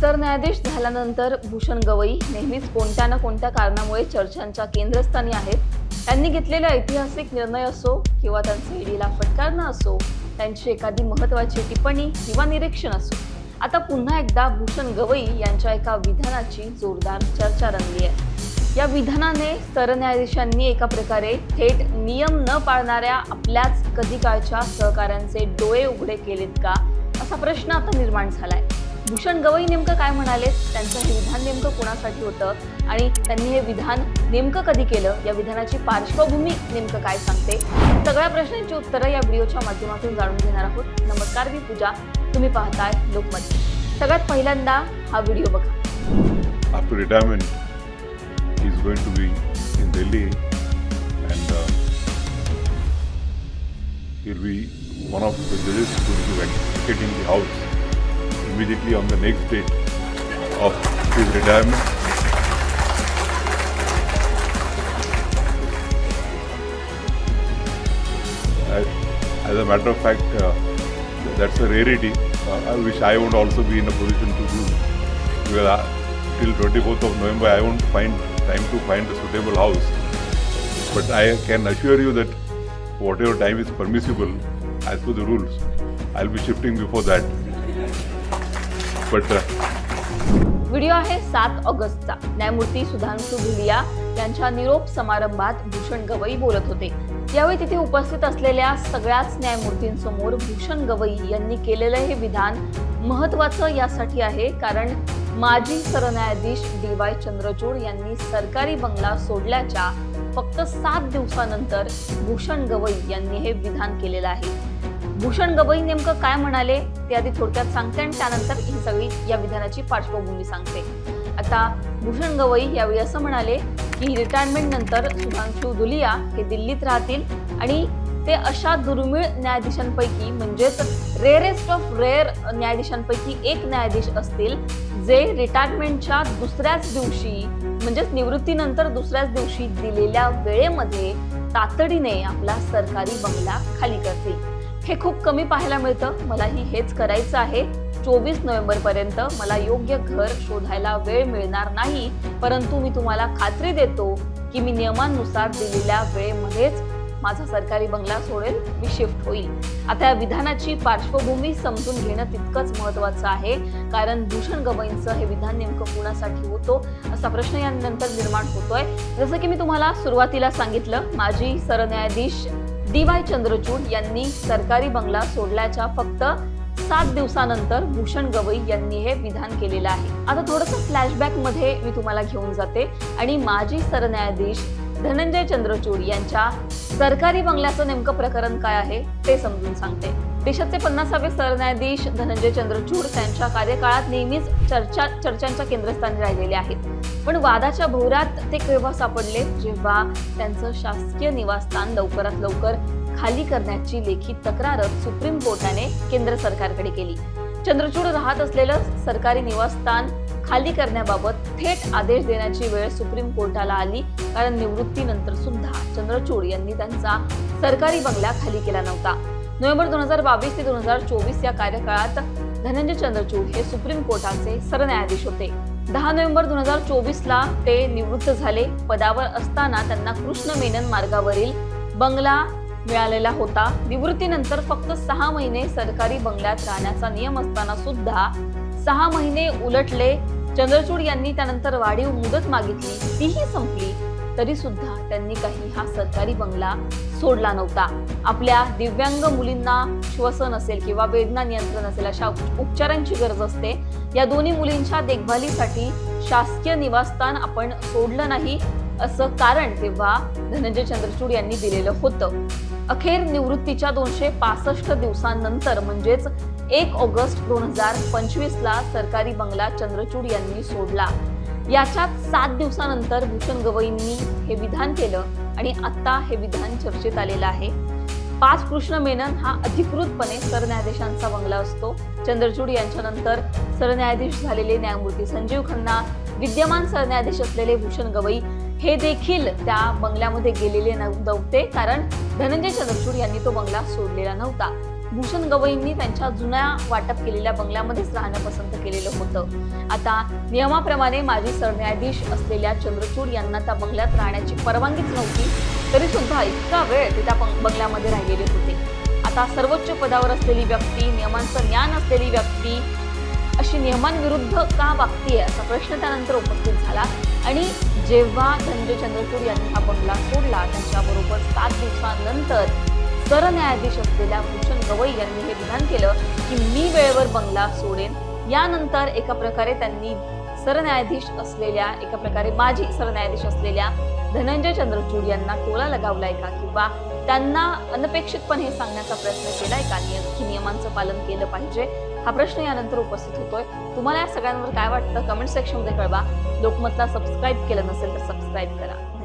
सरन्यायाधीश झाल्यानंतर भूषण गवई नेहमीच कोणत्या ना कोणत्या कारणामुळे चर्चांच्या केंद्रस्थानी आहेत. त्यांनी घेतलेला ऐतिहासिक निर्णय असो किंवा त्यांचे ईडीला फटकारणं असो त्यांची एखादी महत्त्वाची टिप्पणी किंवा निरीक्षण असो. आता पुन्हा एकदा भूषण गवई यांच्या एका विधानाची जोरदार चर्चा रंगली आहे. या विधानाने सरन्यायाधीशांनी एका प्रकारे थेट नियम न पाळणाऱ्या आपल्याच कधी काळच्या सहकाऱ्यांचे डोळे उघडे केलेत का असा प्रश्न आता निर्माण झालाय. भूषण गवई नेमकं काय म्हणाले? त्यांचं हे विधान नेमकं कोणासाठी होतं? आणि त्यांनी हे विधान नेमकं कधी केलं? या विधानाची पार्श्वभूमी नेमकं काय सांगते? सगळ्या प्रश्नांची उत्तरं या व्हिडिओच्या माध्यमातून जाणून घेणार आहोत. नमस्कार मी पूजा. तुम्ही पाहताय लोकमत. सगळ्यात पहिल्यांदा हा व्हिडिओ बघा. After retirement, he's going to be in Delhi and uh, he'll be one of the judges who will be vacating the house. Immediately on the next date of his retirement. As, a matter of fact, uh, that's a rarity. Uh, I wish I would also be in a position to do because I, till 24th of November I won't find time to find a suitable house. But I can assure you that whatever time is permissible as per the rules, I'll be shifting before that. Video आहे सात ऑगस्टचा. न्यायमूर्ती सुधांशु धुलिया यांच्या निरोप समारंभात भूषण गवई बोलत होते. यावेळी तिथे उपस्थित असलेल्या सगळ्याच न्यायमूर्तींसमोर भूषण गवई यांनी केलेलं हे विधान महत्वाचं यासाठी आहे कारण माजी सरन्यायाधीश डी वाय चंद्रचूड यांनी सरकारी बंगला सोडल्याच्या फक्त सात दिवसानंतर भूषण गवई यांनी हे विधान केलेलं आहे. भूषण गवई नेमकं काय म्हणाले ते आधी थोडक्यात सांगते आणि त्यानंतर ही सगळी या विधानाची पार्श्वभूमी सांगते. आता भूषण गवई यावेळी असं म्हणाले की रिटायरमेंट नंतर सुधांशु दुलिया हे दिल्लीत राहतील आणि ते अशा दुर्मिळ न्यायाधीशांपैकी म्हणजेच रेअरेस्ट ऑफ रेअर न्यायाधीशांपैकी एक न्यायाधीश असतील जे रिटायरमेंटच्या दुसऱ्याच दिवशी म्हणजेच निवृत्तीनंतर दुसऱ्याच दिवशी दिलेल्या वेळेमध्ये तातडीने आपला सरकारी बंगला खाली करतील. हे खूप कमी पाहायला मिळतं. मलाही हेच करायचं आहे. चोवीस नोव्हेंबर पर्यंत मला योग्य घर शोधायला वेळ मिळणार नाही. परंतु मी तुम्हाला खात्री देतो की मी नियमांनुसार दिलेल्या वेळेमध्येच माझा सरकारी बंगला सोडेल मी शिफ्ट होईल. आता या विधानाची पार्श्वभूमी समजून घेणं तितकंच महत्वाचं आहे. कारण भूषण गवईंचं हे विधान नेमकं कुणासाठी होतो असा प्रश्न यानंतर निर्माण होतोय. जसं की मी तुम्हाला सुरुवातीला सांगितलं माजी सरन्यायाधीश डी वाय चंद्रचूड यांनी सरकारी बंगला सोडल्याच्या फक्त सात दिवसानंतर भूषण गवई यांनी हे विधान केलेलं आहे. आता थोडंसं फ्लॅशबॅकमध्ये मी तुम्हाला घेऊन जाते. आणि माजी सरन्यायाधीश धनंजय चंद्रचूड यांच्या सरकारी बंगल्याचं नेमकं प्रकरण काय आहे ते समजून सांगते. देशाचे पन्नासावे सरन्यायाधीश धनंजय चंद्रचूड त्यांच्या कार्यकाळात नेहमीच चर्चा चर्चांच्या केंद्रस्थानी राहिलेले आहेत. पण वादाच्या भोवऱ्यात ते केव्हा सापडले? जेव्हा त्यांचं शासकीय निवासस्थान लवकरात लवकर खाली करण्याची लेखी तक्रार सुप्रीम कोर्टाने केंद्र सरकारकडे केली. चंद्रचूड राहत असलेलं सरकारी निवासस्थान खाली करण्याबाबत थेट आदेश देण्याची वेळ सुप्रीम कोर्टाला आली. कारण निवृत्तीनंतर सुद्धा चंद्रचूड यांनी त्यांचा सरकारी बंगला खाली केला नव्हता. नोव्हेंबर दोन हजार बावीस ते दोन हजार चोवीस या कार्यकाळात धनंजय चंद्रचूड हे सुप्रीम कोर्टाचे सरन्यायाधीश होते. दहा नोव्हेंबर दोन हजार चोवीस ला ते निवृत्त झाले. पदावर असताना त्यांना कृष्ण मेनन मार्गावरील बंगला मिळालेला होता. निवृत्तीनंतर फक्त सहा महिने सरकारी बंगल्यात राहण्याचा नियम असताना सुद्धा सहा महिने उलटले. चंद्रचूड यांनी त्यानंतर वाढीव मुदत मागितली. तीही संपली. तरी सुद्धा त्यांनी काही हा सरकारी बंगला सोडला नव्हता. आपल्या दिव्यांग मुलींना श्वसन असेल किंवा वेदना नियंत्रण असेल अशा उपचारांची गरज असते. या दोन्ही मुलींच्या देखभालीसाठी शासकीय निवासस्थान आपण सोडलं नाही असं कारण तेव्हा धनंजय चंद्रचूड यांनी दिलेलं होतं. अखेर निवृत्तीच्या दोनशे पासष्ट दिवसांनंतर म्हणजेच एक ऑगस्ट दोन हजार पंचवीस ला सरकारी बंगला चंद्रचूड यांनी सोडला. याच्यात सात दिवसानंतर भूषण गवईंनी हे विधान केलं आणि आता हे विधान चर्चेत आलेलं आहे. पाच कृष्ण मेनन हा अधिकृतपणे सरन्यायाधीशांचा बंगला असतो. चंद्रचूड यांच्यानंतर सरन्यायाधीश झालेले न्यायमूर्ती संजीव खन्ना विद्यमान सरन्यायाधीश असलेले भूषण गवई हे देखील त्या बंगल्यामध्ये गेलेले नव्ह- नव्हते. कारण धनंजय चंद्रचूड यांनी तो बंगला सोडलेला नव्हता. भूषण गवईंनी त्यांच्या जुन्या वाटप केलेल्या बंगल्यामध्येच राहणं पसंत केलेलं होतं. आता नियमाप्रमाणे माजी सरन्यायाधीश असलेल्या चंद्रचूड यांना त्या बंगल्यात राहण्याची परवानगीच नव्हती. तरी सुद्धा इतका वेळ ते त्या बंगल्यामध्ये राहिलेले होते. आता सर्वोच्च पदावर असलेली व्यक्ती नियमांचं ज्ञान असलेली व्यक्ती अशी नियमांविरुद्ध का वागतीये असा प्रश्न त्यानंतर उपस्थित झाला. आणि जेव्हा धनंजय चंद्रचूड यांनी हा बंगला सोडला त्यांच्याबरोबर सात दिवसानंतर सरन्यायाधीश असलेल्या भूषण गवई यांनी हे विधान केलं की मी वेळेवर बंगला सोडेन. यानंतर एका प्रकारे त्यांनी सरन्यायाधीश असलेल्या एका प्रकारे माजी सरन्यायाधीश असलेल्या धनंजय चंद्रचूड यांना टोला लगावलाय का? किंवा त्यांना अनपेक्षितपणे हे सांगण्याचा प्रयत्न केलाय का? नियम की नियमांचं पालन केलं पाहिजे. हा प्रश्न यानंतर उपस्थित होतोय. तुम्हाला या सगळ्यांवर काय वाटतं? कमेंट सेक्शनमध्ये कळवा. लोकमतला सबस्क्राईब केलं नसेल तर सबस्क्राईब करा.